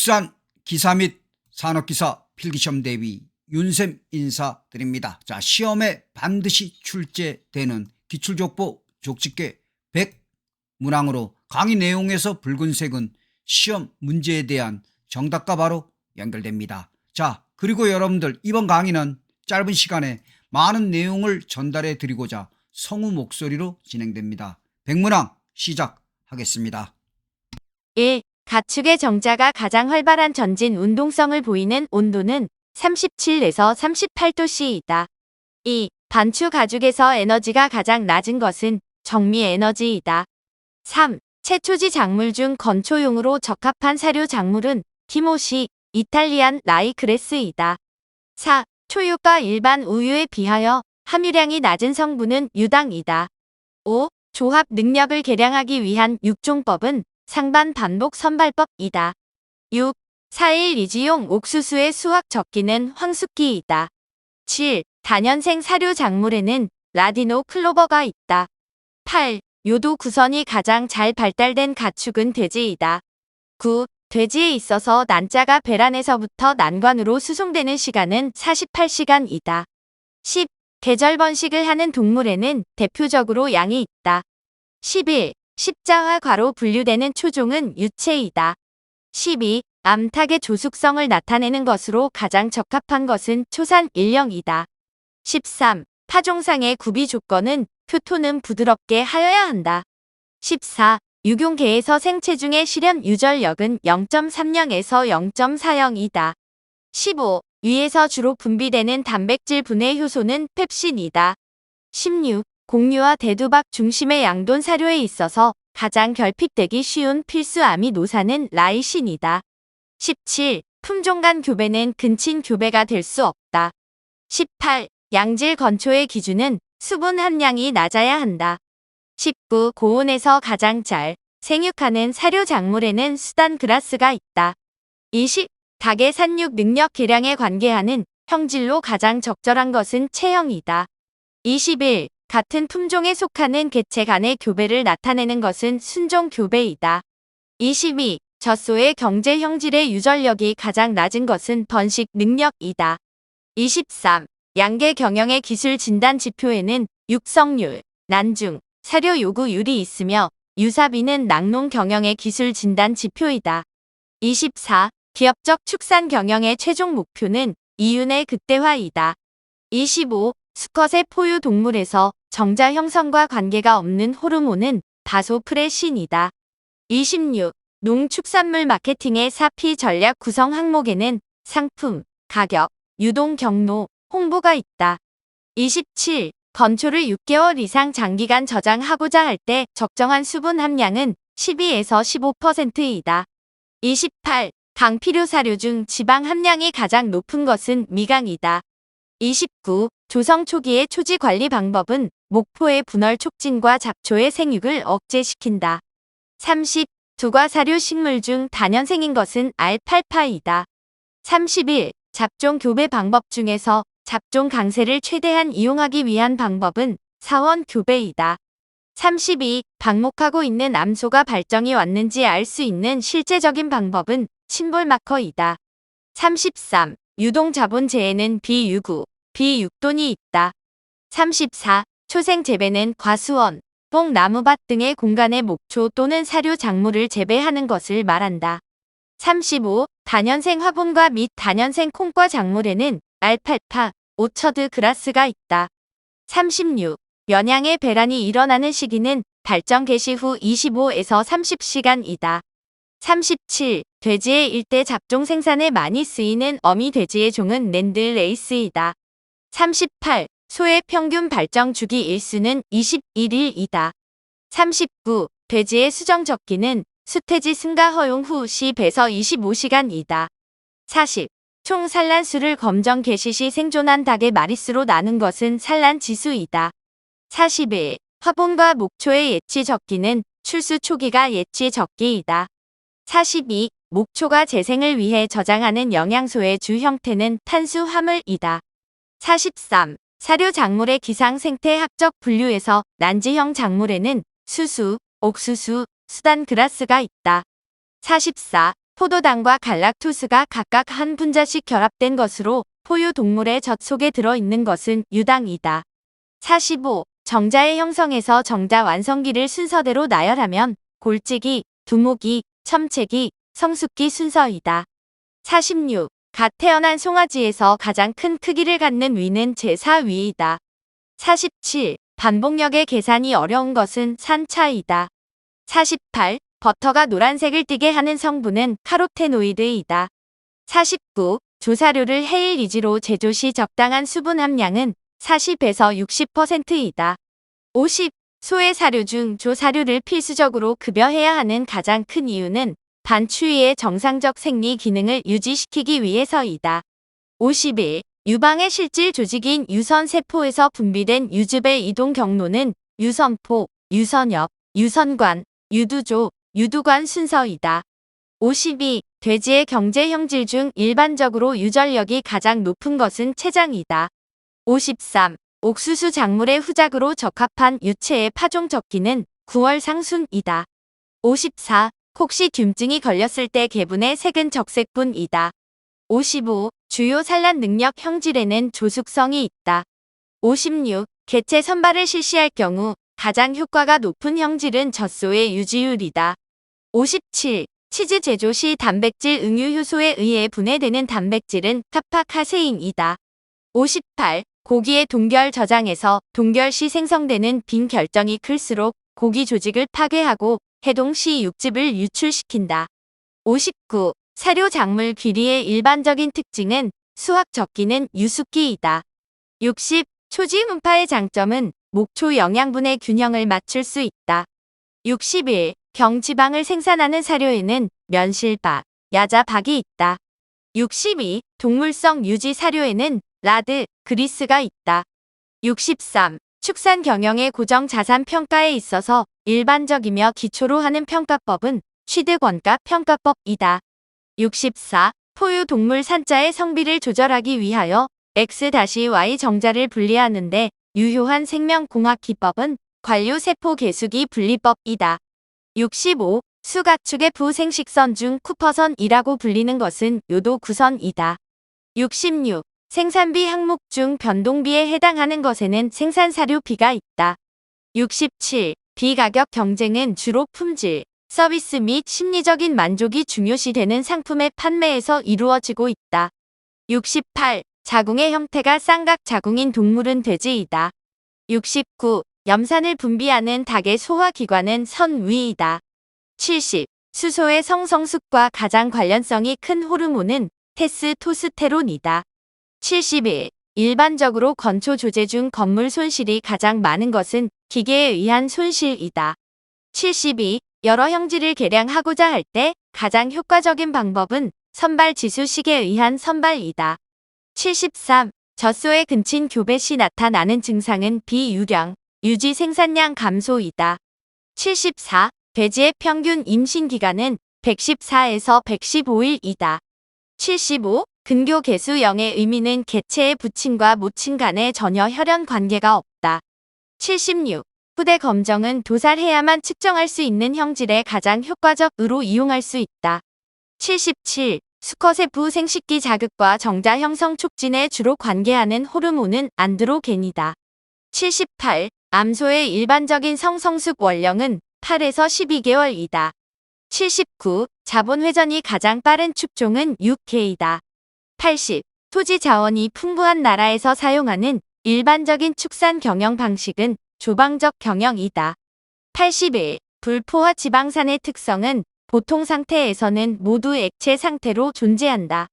국산 기사 및 산업기사 필기시험 대비 윤쌤 인사드립니다. 자, 시험에 반드시 출제되는 기출족보 족집게 100 문항으로 강의 내용에서 붉은색은 시험 문제에 대한 정답과 바로 연결됩니다. 자, 그리고 여러분들 이번 강의는 짧은 시간에 많은 내용을 전달해 드리고자 성우 목소리로 진행됩니다. 백문항 시작하겠습니다. 1. 가축의 정자가 가장 활발한 전진 운동성을 보이는 온도는 37에서 38도씨이다. 2. 반추 가죽에서 에너지가 가장 낮은 것은 정미 에너지이다. 3. 채초지 작물 중 건초용으로 적합한 사료 작물은 티모시, 이탈리안 라이크레스이다. 4. 초유가 일반 우유에 비하여 함유량이 낮은 성분은 유당이다. 5. 조합 능력을 개량하기 위한 육종법은 상반 반복 선발법이다. 6. 4일 이지용 옥수수의 수확 적기는 황숙기이다. 7. 다년생 사료 작물에는 라디노 클로버가 있다. 8. 요도 구선이 가장 잘 발달된 가축은 돼지이다. 9. 돼지에 있어서 난자가 배란에서부터 난관으로 수송되는 시간은 48시간이다. 10. 계절 번식을 하는 동물에는 대표적으로 양이 있다. 11. 괄호 분류되는 초종은 유체이다. 12. 암탉의 조숙성을 나타내는 것으로 가장 적합한 것은 초산 일령이다. 13. 파종상의 구비 조건은 표토는 부드럽게 하여야 한다. 14. 유경계에서 생체 중의 실현 유전력은 0.30에서 0.40이다. 15. 위에서 주로 분비되는 단백질 분해 효소는 펩신이다. 16. 공유와 대두박 중심의 양돈 사료에 있어서 가장 결핍되기 쉬운 필수 아미노산은 라이신이다. 17. 품종 간 교배는 근친 교배가 될 수 없다. 18. 양질 건초의 기준은 수분 함량이 낮아야 한다. 19. 고온에서 가장 잘 생육하는 사료 작물에는 수단 그라스가 있다. 20. 닭의 산육 능력 개량에 관계하는 형질로 가장 적절한 것은 체형이다. 21. 같은 품종에 속하는 개체 간의 교배를 나타내는 것은 순종 교배이다. 22. 젖소의 경제 형질의 유전력이 가장 낮은 것은 번식 능력이다. 23. 양계 경영의 기술 진단 지표에는 육성률, 난중, 사료 요구율이 있으며 유사비는 낙농 경영의 기술 진단 지표이다. 24. 기업적 축산 경영의 최종 목표는 이윤의 극대화이다. 25. 수컷의 포유 동물에서 정자 형성과 관계가 없는 호르몬은 바소프레신이다. 26. 농축산물 마케팅의 사피 전략 구성 항목에는 상품, 가격, 유동 경로, 홍보가 있다. 27. 건초를 6개월 이상 장기간 저장하고자 할 때 적정한 수분 함량은 12에서 15%이다. 28. 강 필요 사료 중 지방 함량이 가장 높은 것은 미강이다. 29. 조성 초기의 초지 관리 방법은 목포의 분열 촉진과 잡초의 생육을 억제시킨다. 30. 두과 사료 식물 중 다년생인 것은 알팔파이다. 31. 잡종 교배 방법 중에서 잡종 강세를 최대한 이용하기 위한 방법은 사원 교배이다. 32. 방목하고 있는 암소가 발정이 왔는지 알 수 있는 실제적인 방법은 침볼 마커이다. 33. 유동 자본재에는 비유구, 비육돈이 있다. 34. 초생 재배는 과수원, 뽕 나무밭 등의 공간에 목초 또는 사료 작물을 재배하는 것을 말한다. 35. 다년생 화분과 및 다년생 콩과 작물에는 알팔파, 오처드 그라스가 있다. 36. 면양의 배란이 일어나는 시기는 발정 개시 후 25에서 30시간이다. 37. 돼지의 일대 잡종 생산에 많이 쓰이는 어미 돼지의 종은 랜드 레이스이다. 38. 소의 평균 발정 주기 일수는 21일이다. 39. 돼지의 수정 적기는 수태지 승가 허용 후 10에서 25시간이다. 40. 총 산란수를 검정 개시 시 생존한 닭의 마리수로 나눈 것은 산란 지수이다. 41. 화분과 목초의 예치 적기는 출수 초기가 예치 적기이다. 42. 목초가 재생을 위해 저장하는 영양소의 주 형태는 탄수화물이다. 43. 사료 작물의 기상 생태 학적 분류에서 난지형 작물에는 수수, 옥수수, 수단 그라스가 있다. 44. 포도당과 갈락토스가 각각 한 분자씩 결합된 것으로 포유 동물의 젖 속에 들어있는 것은 유당이다. 45. 정자의 형성에서 정자 완성기를 순서대로 나열하면 골찌기, 두목이, 첨채기, 성숙기 순서이다. 46. 갓 태어난 송아지에서 가장 큰 크기를 갖는 위는 제4위이다. 47. 반복력의 계산이 어려운 것은 산차이다. 48. 버터가 노란색을 띠게 하는 성분은 카로테노이드이다. 49. 조사료를 위주로 제조 시 적당한 수분 함량은 40에서 60%이다. 50. 소의 사료 중 조사료를 필수적으로 급여해야 하는 가장 큰 이유는 반추위의 정상적 생리 기능을 유지시키기 위해서이다. 51. 유방의 실질 조직인 유선세포에서 분비된 유즙의 이동 경로는 유선포, 유선엽, 유선관, 유두조, 유두관 순서이다. 52. 돼지의 경제 형질 중 일반적으로 유전력이 가장 높은 것은 췌장이다. 53. 옥수수 작물의 후작으로 적합한 유체의 파종 적기는 9월 상순이다. 54. 콕시듐증이 걸렸을 때 개분의 색은 적색분이다. 55. 주요 산란 능력 형질에는 조숙성이 있다. 56. 개체 선발을 실시할 경우 가장 효과가 높은 형질은 젖소의 유지율이다. 57. 치즈 제조 시 단백질 응유 효소에 의해 분해되는 단백질은 카파카세인이다. 58. 고기의 동결 저장에서 동결 시 생성되는 빈 결정이 클수록 고기 조직을 파괴하고 해동 시 육즙을 유출시킨다. 59. 사료 작물 귀리의 일반적인 특징은 수확 적기는 유숙기이다. 60. 초지 분파의 장점은 목초 영양분의 균형을 맞출 수 있다. 61. 경지방을 생산하는 사료에는 면실박, 야자박이 있다. 62. 동물성 유지 사료에는 라드, 그리스가 있다. 63. 축산 경영의 고정 자산 평가에 있어서 일반적이며 기초로 하는 평가법은 취득 원가 평가법이다. 64. 포유 동물 산자의 성비를 조절하기 위하여 X-Y 정자를 분리하는데 유효한 생명공학 기법은 관료세포 개수기 분리법이다. 65. 수가축의 부생식선 중 쿠퍼선이라고 불리는 것은 요도 구선이다. 66. 생산비 항목 중 변동비에 해당하는 것에는 생산사료비가 있다. 67. 비가격 경쟁은 주로 품질, 서비스 및 심리적인 만족이 중요시되는 상품의 판매에서 이루어지고 있다. 68. 자궁의 형태가 쌍각 자궁인 동물은 돼지이다. 69. 염산을 분비하는 닭의 소화기관은 선 위이다. 70. 수소의 성성숙과 가장 관련성이 큰 호르몬은 테스토스테론이다. 71. 일반적으로 건초 조제 중 건물 손실이 가장 많은 것은 기계에 의한 손실이다. 72. 여러 형질을 계량하고자 할 때 가장 효과적인 방법은 선발 지수식에 의한 선발이다. 73. 젖소의 근친 교배 시 나타나는 증상은 비유령, 유지 생산량 감소이다. 74. 돼지의 평균 임신 기간은 114에서 115일이다. 75. 근교 개수 0의 의미는 개체의 부친과 모친 간에 전혀 혈연 관계가 없다. 76. 후대 검정은 도살해야만 측정할 수 있는 형질에 가장 효과적으로 이용할 수 있다. 77. 수컷의 부생식기 자극과 정자 형성 촉진에 주로 관계하는 호르몬은 안드로겐이다. 78. 암소의 일반적인 성성숙 원령은 8에서 12개월이다. 79. 자본 회전이 가장 빠른 축종은 6개이다. 80. 토지 자원이 풍부한 나라에서 사용하는 일반적인 축산 경영 방식은 조방적 경영이다. 81. 불포화 지방산의 특성은 보통 상태에서는 모두 액체 상태로 존재한다.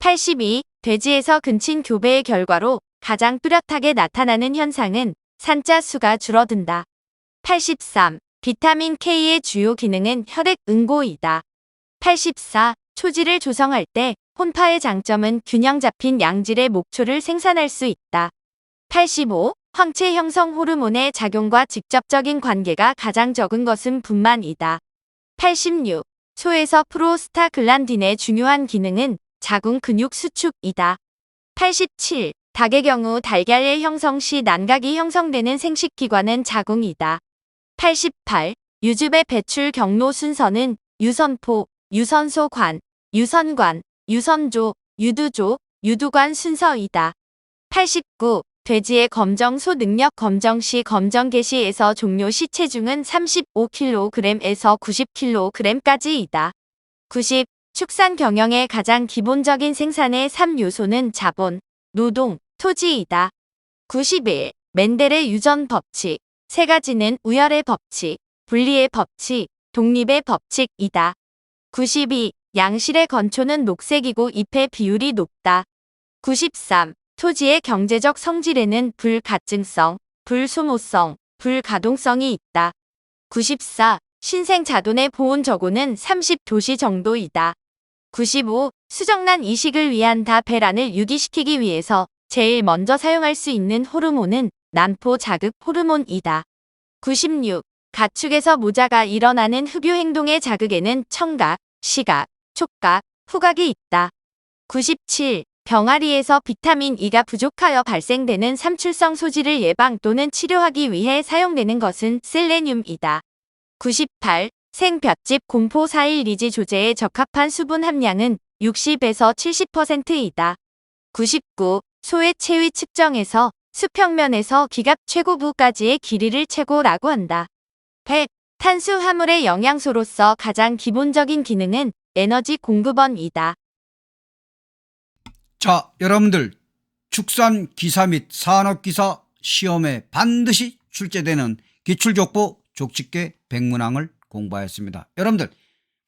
82. 돼지에서 근친 교배의 결과로 가장 뚜렷하게 나타나는 현상은 산자 수가 줄어든다. 83. 비타민 K의 주요 기능은 혈액 응고이다. 84. 초지를 조성할 때 혼파의 장점은 균형 잡힌 양질의 목초를 생산할 수 있다. 85. 황체 형성 호르몬의 작용과 직접적인 관계가 가장 적은 것은 분만이다. 86. 소에서 프로스타글란딘의 중요한 기능은 자궁 근육 수축이다. 87. 닭의 경우 달걀의 형성 시 난각이 형성되는 생식기관은 자궁이다. 88. 유즙의 배출 경로 순서는 유선포, 유선소관, 유선관, 유선조, 유두조, 유두관 순서이다. 89. 돼지의 검정 소 능력 검정 시 검정 개시에서 종료 시 체중은 35kg에서 90kg까지이다. 90. 축산 경영의 가장 기본적인 생산의 3요소는 자본, 노동, 토지이다. 91. 멘델의 유전 법칙. 세 가지는 우열의 법칙, 분리의 법칙, 독립의 법칙이다. 92. 양실의 건초는 녹색이고 잎의 비율이 높다. 93. 토지의 경제적 성질에는 불가증성, 불소모성, 불가동성이 있다. 94. 신생 자돈의 보온 저고는 30도시 정도이다. 95. 수정란 이식을 위한 다배란을 유기시키기 위해서 제일 먼저 사용할 수 있는 호르몬은 난포 자극 호르몬이다. 96. 가축에서 모자가 일어나는 흡유 행동의 자극에는 청각, 시각, 촉각, 후각이 있다. 97. 병아리에서 비타민 E가 부족하여 발생되는 삼출성 소지를 예방 또는 치료하기 위해 사용되는 것은 셀레늄이다. 98. 생볏짚 공포 4일 리지 조제에 적합한 수분 함량은 60에서 70%이다. 99. 소의 체위 측정에서 수평면에서 기갑 최고부까지의 길이를 최고라고 한다. 100. 탄수화물의 영양소로서 가장 기본적인 기능은 에너지 공급원이다. 자, 여러분들 축산 기사 및 산업 기사 시험에 반드시 출제되는 기출족보 족집계 백문항을 공부하였습니다. 여러분들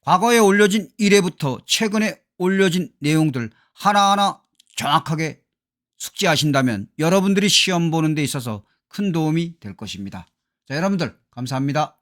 과거에 올려진 1회부터 최근에 올려진 내용들 하나하나 정확하게 숙지하신다면 여러분들이 시험 보는 데 있어서 큰 도움이 될 것입니다. 자, 여러분들 감사합니다.